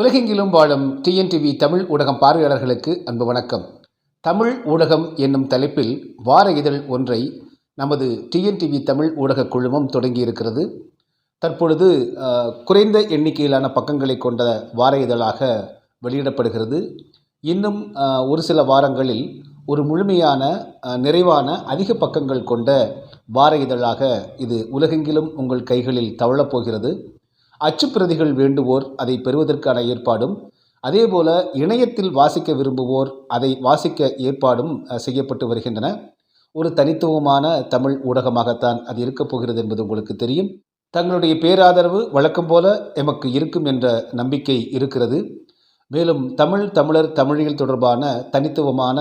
உலகெங்கிலும் வாழும் டிஎன்டிவி தமிழ் ஊடகம் பார்வையாளர்களுக்கு அன்பு வணக்கம். தமிழ் ஊடகம் என்னும் தலைப்பில் வார இதழ் ஒன்றை நமது டிஎன்டிவி தமிழ் ஊடக குழுமம் தொடங்கியிருக்கிறது. தற்பொழுது குறைந்த எண்ணிக்கையிலான பக்கங்களை கொண்ட வார இதழாக வெளியிடப்படுகிறது. இன்னும் ஒரு சில வாரங்களில் ஒரு முழுமையான நிறைவான அதிக பக்கங்கள் கொண்ட வார இதழாக இது உலகெங்கிலும் உங்கள் கைகளில் தவழப்போகிறது அச்சுப்பிரதிகள் வேண்டுவோர் அதை பெறுவதற்கான ஏற்பாடும் அதேபோல இணையத்தில் வாசிக்க விரும்புவோர் அதை வாசிக்க ஏற்பாடும் செய்யப்பட்டு வருகின்றன. ஒரு தனித்துவமான தமிழ் ஊடகமாகத்தான் அது இருக்கப் போகிறது என்பது உங்களுக்கு தெரியும். தங்களுடைய பேராதரவு வழக்கம் போல எமக்கு இருக்கும் என்ற நம்பிக்கை இருக்கிறது. மேலும் தமிழ் தமிழர் தமிழியல் தொடர்பான தனித்துவமான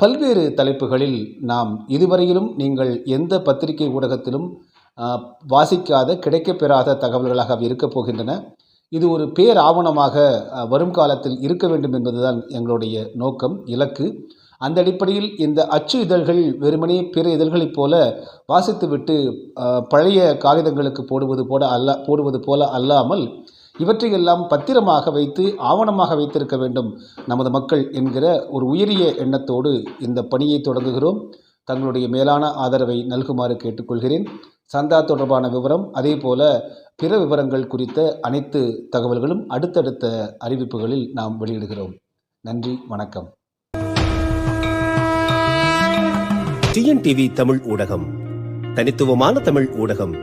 பல்வேறு தலைப்புகளில் நாம் இதுவரையிலும் நீங்கள் எந்த பத்திரிகை ஊடகத்திலும் வாசிக்காத கிடைக்கப்பெறாத தகவல்களாக இருக்கப் போகின்றன. இது ஒரு பேர் ஆவணமாக வரும் காலத்தில் இருக்க வேண்டும் என்பதுதான் எங்களுடைய நோக்கம் இலக்கு. அந்த அடிப்படையில் இந்த அச்சு இதழ்கள் வெறுமனே பிற இதழ்களைப் போல வாசித்துவிட்டு பழைய காகிதங்களுக்கு போடுவது போல அல்ல போடுவது போல அல்லாமல் இவற்றையெல்லாம் பத்திரமாக வைத்து ஆவணமாக வைத்திருக்க வேண்டும் நமது மக்கள் என்கிற ஒரு உயரிய எண்ணத்தோடு இந்த பணியை தொடங்குகிறோம். தங்களுடைய மேலான ஆதரவை நல்குமாறு கேட்டுக்கொள்கிறேன். சந்தா தொடர்பான விவரம் அதே போல பிற விவரங்கள் குறித்த அனைத்து தகவல்களும் அடுத்தடுத்த அறிவிப்புகளில் நாம் வெளியிடுகிறோம். நன்றி வணக்கம். டிஎன்டிவி தமிழ் ஊடகம். தனித்துவமான தமிழ் ஊடகம்.